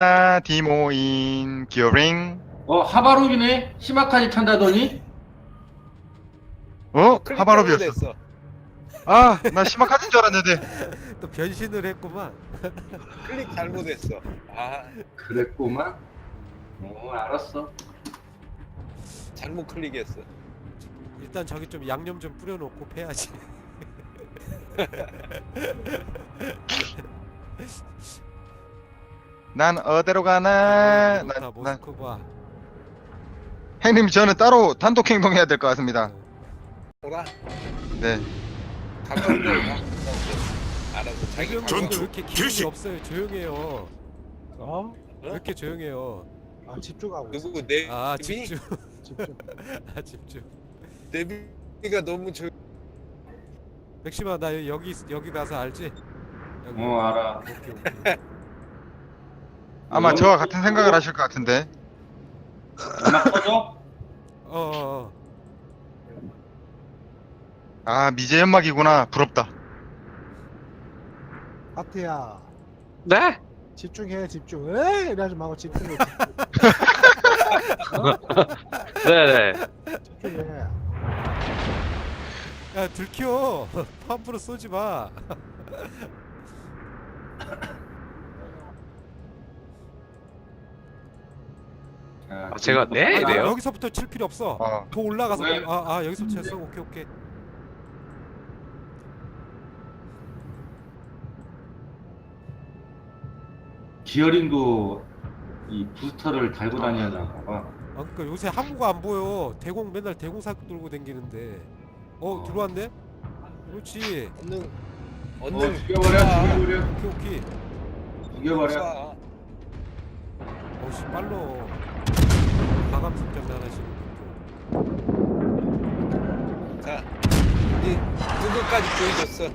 아, 디모인 기어링 어 하바롭이네 시마카지 탄다더니 어? 클릭 하바롭이었어. 아나 시마카진 줄 알았는데 또 변신을 했구만. 클릭 잘못했어. 아 그랬구만 어 알았어 잘못 클릭했어. 일단 저기 좀 양념 좀 뿌려놓고 패야지. 난 어디로 가나 다 난, 난 모스크바. 형님 저는 따로 단독 행동해야 될 것 같습니다 오라 네 가까운 데 가. 알아서 자기 왜. 이렇게 기분이 없어요? 조용해요. 어? 왜 이렇게 조용해요? 아 집중하고 있어. 누구 내아 집이? 집중. 집중. 아 집중. 내비가 너무 조. 백심아 나 여기 여기 가서 알지? 여기. 어 알아 오케이 오케이. 아마 저와 같은 생각을 하실 것 같은데 음악? 어, 어, 어. 아 미제 연막이구나 부럽다 하트야 네? 집중해 집중. 에이 이러지 말고 집중해 네네. 집중해. 야 들켜. 함부로 쏘지 마. 아, 제가 네? 아, 이래요? 여기서부터 칠 필요 없어. 어. 더 올라가서 왜? 아, 아 여기서 쳤어. 오케이 오케이. 기어링도 이 부스터를 달고 다니나 봐봐 아 그러니까 요새 항구가 안 보여. 대공 맨날 대공 사 들고 댕기는데. 어 들어왔네. 그렇지. 얻는 어 얻는 죽여버려 죽여버려 오케이 오케이. 죽여버려 쏴. 어씨 빨로. 과감 성장 나가시는 자 이제 누구까지 보여줬어.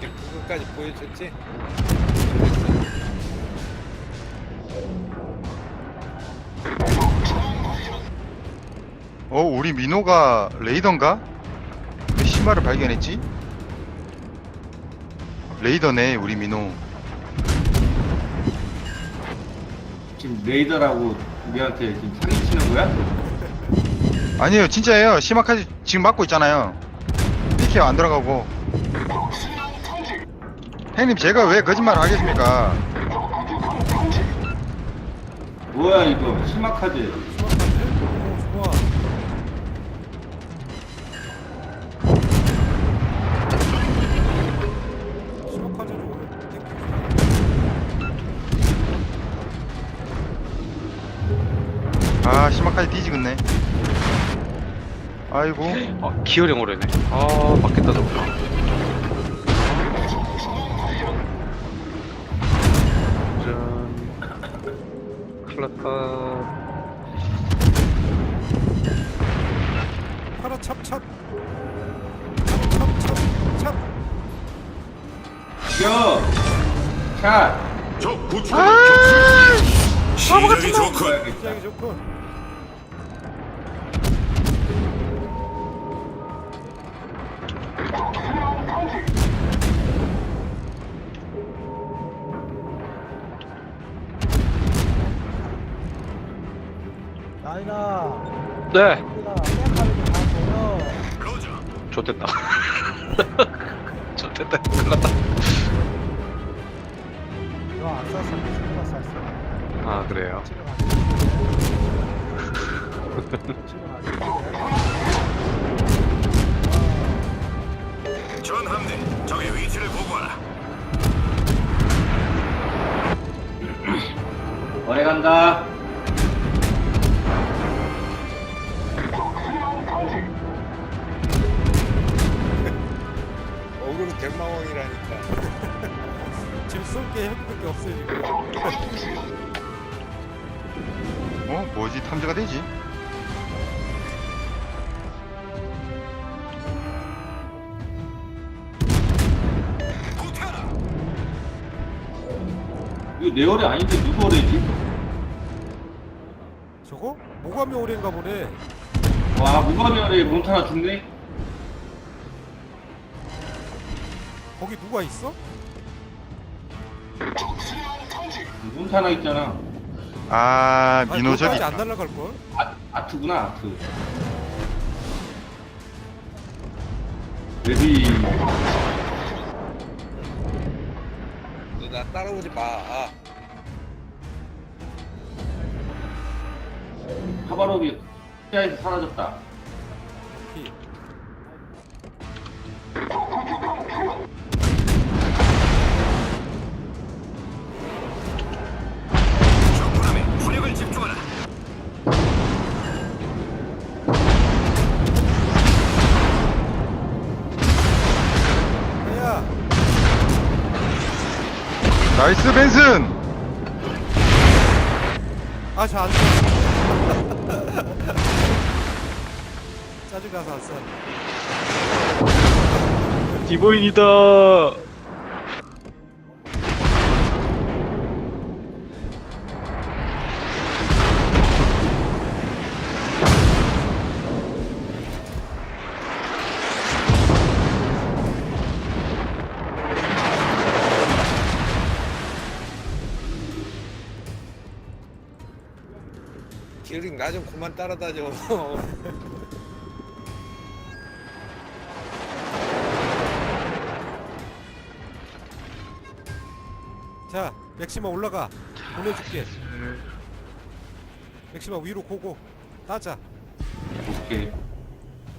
누구까지 보여줬지? 어 우리 민호가 레이더인가? 왜 신발을 발견했지? 레이더네 우리 민호. 지금 레이더라고 우리한테 지금 사기치는 거야? 아니에요 진짜예요. 시마카지 지금 맞고 있잖아요. PK 안 들어가고. 형님 제가 왜 거짓말을 하겠습니까? 뭐야 이거. 오 좋아. 아이고 어, 기어령 오래네. 아, 맞겠다, 저거. 짠. 큰일 났다. 하나 찹찹. 찹찹찹. 죽여 샷적 구출의 격수 시작이 좋군 시작이 좋군. 네. 좋됐다. 좋됐다. 큰일 났다. 너안 쐈어. 친구가 쐈어. 아, 그래요. 전 함대 적의 위치를 보고하라 오래 간다 어 뭐지 탐지가 되지? 이거 내 어뢰 아닌데 누구 어뢰지? 저거? 모가미 오래인가 보네. 와 무감이 어뢰 몬타나 죽네 거기 누가 있어? 몬타나 있잖아. 아 아니, 민호 저기 거기까지 안 있다. 날아갈 걸? 아, 아트구나, 아트. 레디. 너 나 따라오지 마. 아, 카바로비 시야에서 사라졌다. 나이스 벤슨. 아, 저안 써. 짜증나서 안 써. 디보인이다. 기어링 나 좀 그만 따라다녀. 자, 맥시마 올라가. 보내줄게. 맥시마 위로 고고. 따자. 오케이.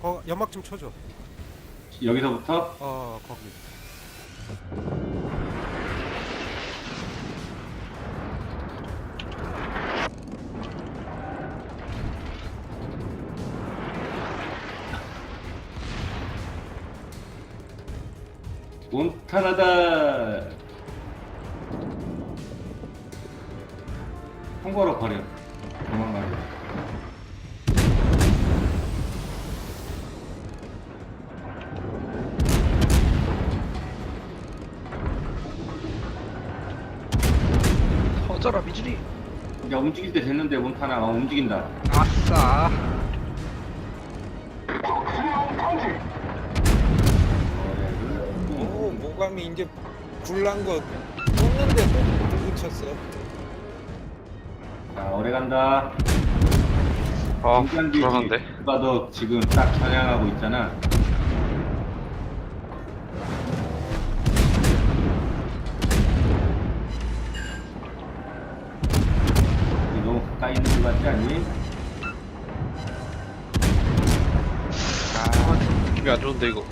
거 연막 좀 쳐줘. 여기서부터 어, 거기. 몬타나다. 통과로 버려. 도망가려. 터져라 미주리. 이제 움직일 때 됐는데 몬타나 어, 움직인다. 아싸. 굴란 거 떴는데 누구 쳤어? 자, 오래 간다. 아 인간들이 불안한데. 누가 너 지금 딱 겨냥하고 있잖아. 이거 너무 가까이 있는 것 같지 않니? 아 느낌이 안 좋은데 이거.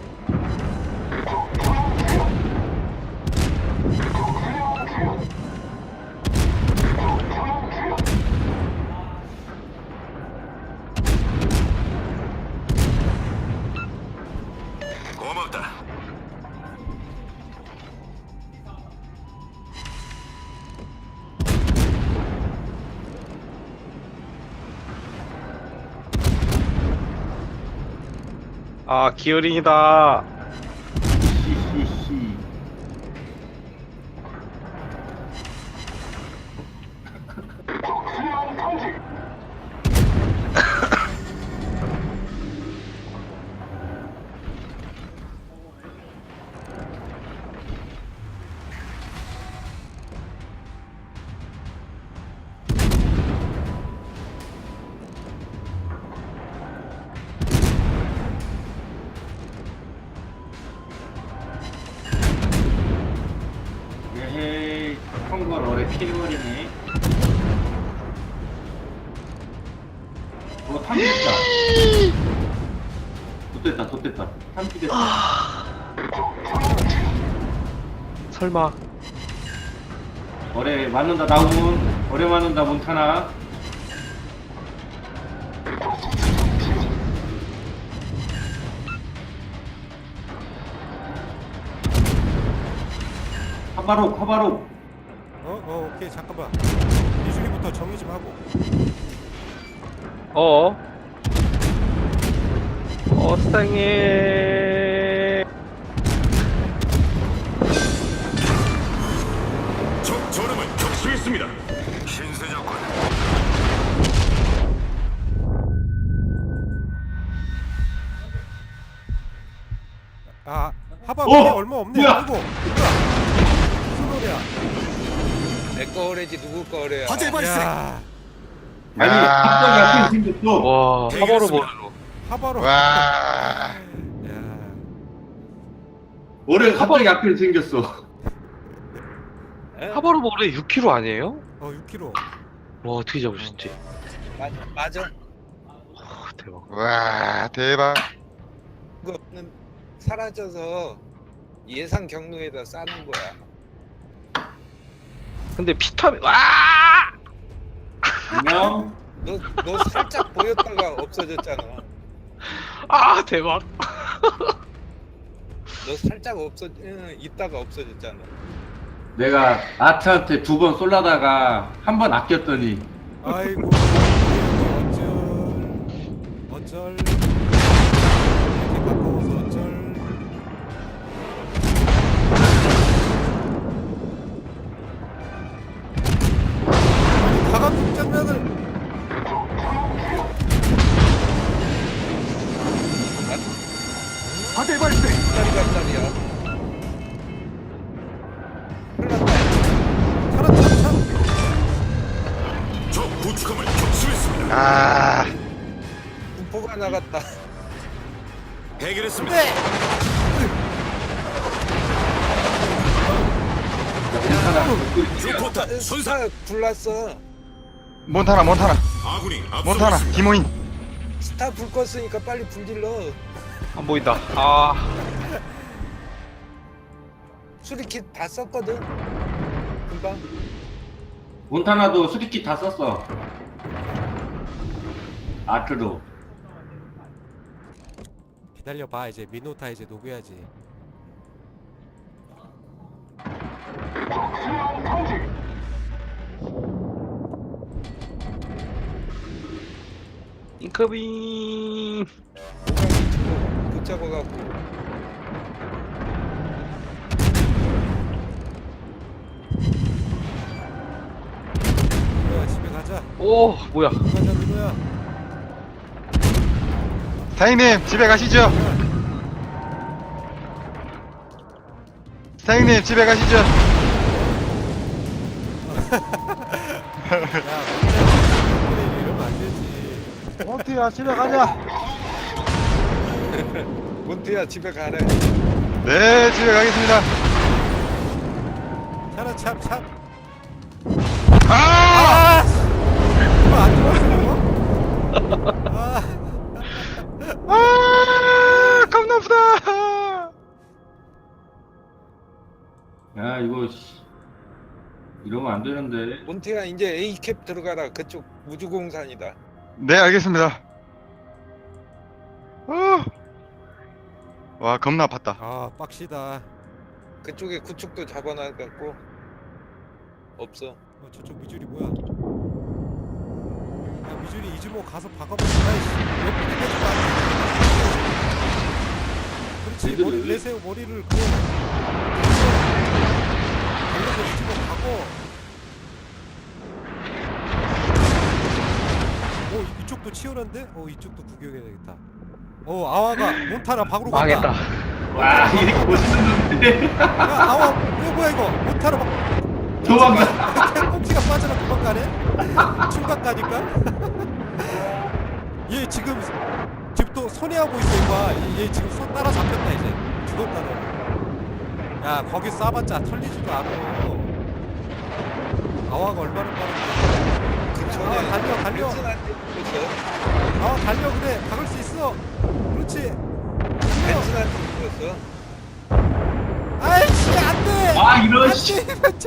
아 기어링이다. K1이네. 어, 탐지됐다. 덧됐다, 덧됐다. 탐지됐다. 설마 어레 맞는다, 나훈. 어레 맞는다, 몬타나. 카바로, 카바로. 오케이. 잠깐만. 미주리부터 정리 좀 하고. 어. 어쌍해. 적 저름을 격수했습니다. 신세 적군. 아, 봐봐 어? 얼마 없네 뭐야? 아이고 뭐야 무슨 노래야 내거 어래지 누구 거 어래야. 야. 아니 야. 갑자기 앞에 생겼어 와 사바로 버려 하바로. 와. 야. 어뢰 갑자기 앞에 생겼어. 사바로 버려 6kg 아니에요? 어 6kg 와 어떻게 잡으셨지? 맞아 맞아. 아, 대박. 와, 대박. 그거는 사라져서 예상 경로에다 싸는 거야 근데 피타민 와! 안녕? 너 너 살짝 보였다가 없어졌잖아. 아 대박. 너 살짝 없어 응, 있다가 없어졌잖아. 내가 아트한테 두 번 쏠라다가 한 번 아꼈더니. 아이고 어쩔 어쩔 불났어. 몬타나, 몬타나, 아군이 몬타나, 앞서고 디모인. 스타 불 껐으니까 빨리 불 질러. 안 보인다. 아. 수리킷 다 썼거든. 금방. 몬타나도 수리킷 다 썼어. 아트도. 기다려봐 이제 미노타 이제 녹여야지 잉크빙. 못 잡아갖고. 민호야 집에 가자. 오 뭐야. 가자 민호야? 사장님, 집에 가시죠. 사장님, 집에 가시죠. 야 몬티야 집에 가자. 몬트야 집에 가래 네, 집에 가겠습니다. 차라 참 참 아! 이거 안 좋았어 이거? 아 아! 겁나 아프다. 야 이거 씨, 이러면 안 되는데 몬트야 이제 A캡 들어가라 그쪽 우주공산이다 네, 알겠습니다. 어. 와, 겁나 아팠다. 아 빡시다 그쪽에 구축도 잡아놔갖고 없어 어, 저쪽 미주리 뭐야 야 미주리 이즈모 가서 아이씨 마 그렇지 머리 왜- 내세요 머리를 그거 걸려서 이즈모 가고 오 이- 이쪽도 치열한데? 어 이쪽도 구경해야 되겠다. 어 아와가 몬타나 박으로 간다. 망했다. 와 이게 멋있는데? 야 아와 이거 뭐야 이거? 몬타나 박 도망가. 꽁치가 빠져나 도망가네? 충각 가니까? 얘 지금 지금 또 손해하고 있어 이봐. 얘, 얘 지금 손 따라 잡혔다 이제. 죽었다 너 야 거기 쏴봤자 털리지도 않아. 아와가 얼마나 빠른데 근처에 아, 달려, 달려. 벤슨한테 죽었어 아와 달려 그래 박을 수 있어 그렇지 벤슨한테 죽었어 아이씨 안돼 아 이런 씨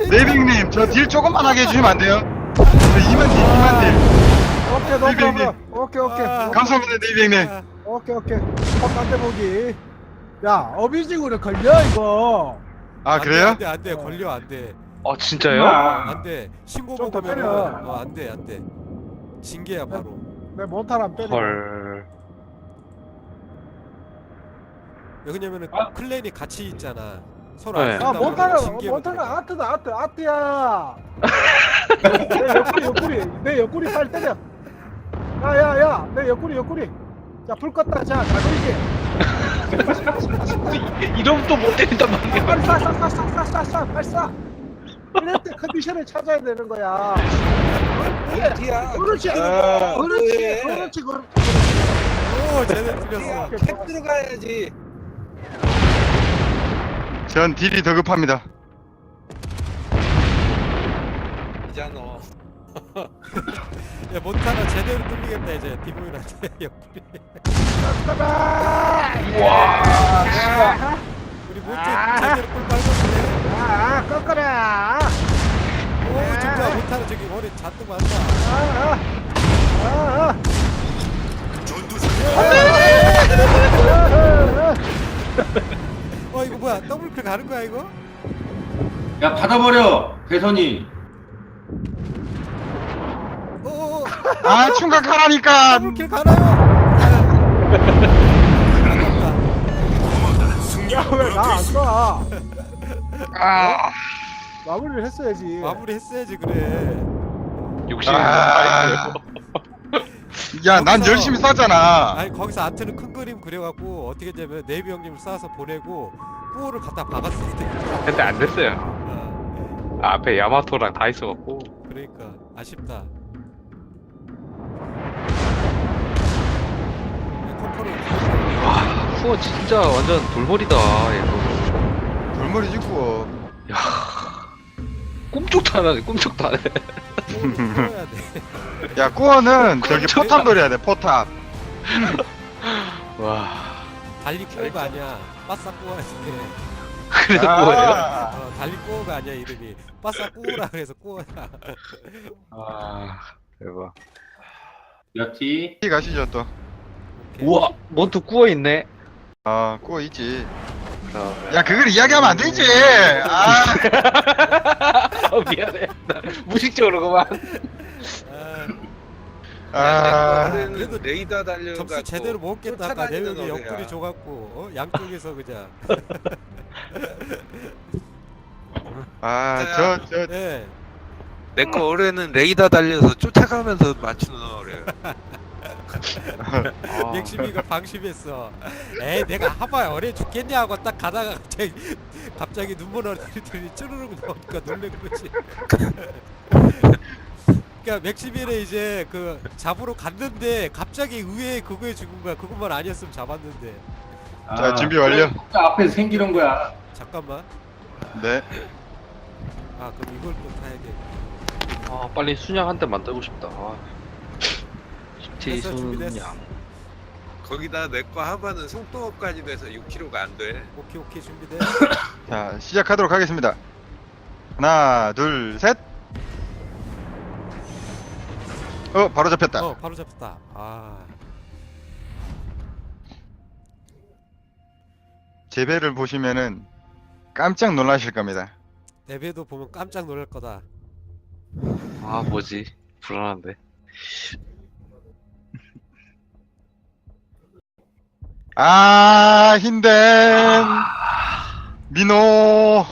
네빙님, 저 딜 조금만 하게 해주시면 안 돼요? 저 2만 딜, 2만 딜. 오케이 노 비빔님. 프로블럼. 오케이 오케이. 아. 감사합니다, 네빙님. 오케이 오케이. 헛간대 보기. 야 어비징으로 걸려 이거. 아, 그래요? 안돼 안돼 걸려 안돼 아 진짜요? 아, 안돼 신고 좀더 먹으면 때려. 어 안돼 안돼 징계야 바로 내 몬타나 빼. 헐 왜냐면은 아. 클랜이 같이 있잖아 서로 네. 안 아 쓴다고 몬타나 그러면 징계로 몬타나 들어가. 아트다 아트 아트야. 내 옆구리 옆구리 내 옆구리 살 때려. 야야야 내 옆구리 옆구리. 자불 껐다 자 자돌지. 이러면 또못 때린단 말이야. 빨리 쏴, 쏴, 쏴, 쏴, 쏴, 쏴, 쏴, 빨리 쏴. 이럴 때 컨디션을 찾아야 되는 거야. 어디야? 그렇지, 아, 그렇지, 뭐해? 그렇지, 그렇지. 오 쟤네 틀렸어 캡 들어가야지. 전 딜이 더 급합니다. 이잖아. 야 몬타나 제대로 뚫리겠다 이제 디보이한테 옆구리 와. 우리 몬트 제대로 꿀 빨았네 아, 꺾어라. 오 진짜 몬타나 저기 머리 잔뜩 맞다 아, 아, 아, 아. 어 이거 뭐야 더블클 가는 거야 이거? 야 받아버려 대선이 오오오 아 충각하라니까. 더블킬 가나요? 아깝다 야, 왜 나안 쏴? 아, 마무리를 했어야지. 마무리 했어야지 그래 욕심. 아. 야, 난 거기서- 열심히 쐈잖아. 아니 거기서 아트는 큰 그림 그려갖고 어떻게 되면 네비 형님을 쏴서 보내고 뿌어를 갖다 박았을 때 근데 안 됐어요. 어, 앞에 야마토랑 다 있어갖고. 그러니까 아쉽다 코코로 와, 후원 진짜 완전 돌머리다, 이거. 돌머리 짓고. 야, 꿈쩍도 안 하네, 꿈쩍도 안 해. 풀어야 돼 야, 꾸어는 저기. 포탑 노려야 돼, 포탑. 와, 달리 꼬가 아니야 빠싸 꼬아야 돼 그래서 아. 뭐예요? 어, 달리 꼬가 아니야 이름이 빠싸 꼬라 그래서 꼬야 아, 대박. 여티 이 가시죠, 또. 우와, 몬트 구워있네. 아, 꾸어 있지. 아, 야, 그걸 이야기하면 안 되지. 아, 어, 미안해. 나 무식적으로 그만. 아, 아, 그래도 레이더 달려가지고 점수 제대로 못 겠다 아까 명이 어뢰야. 옆구리 줘갖고 어? 양쪽에서 그냥 아, 저, 저, 네. 내거 올해는 레이더 달려서 쫓아가면서 맞추는 어뢰. 아, 맥심이가 방심했어. 에이 내가 하바야 어려 죽겠냐고 딱 가다가 갑자기 갑자기 눈물 어리더니 쭈르륵 나오니까 놀란 거지. 그러니까 맥시민은 이제 그 잡으러 갔는데 갑자기 의외의 그거에 죽은 거야. 그것만 아니었으면 잡았는데. 자, 준비 완료. 앞에서 생기는 거야 잠깐만. 네. 아 그럼 이걸 또 타야 돼. 아, 빨리 순양 한 대 만들고 싶다. 아. 티 됐어, 준비됐어. 순양. 거기다 내 거 하반은 송동업까지 돼서 6kg가 안 돼. 오케이 오케이 준비돼. 자, 시작하도록 하겠습니다. 하나, 둘, 셋. 어, 바로 잡혔다. 어 바로 잡혔다. 아 제 배를 보시면은 깜짝 놀라실 겁니다. 내배도 보면 깜짝 놀랄 거다. 아, 뭐지? 불안한데. 아, 힌덴. 민호.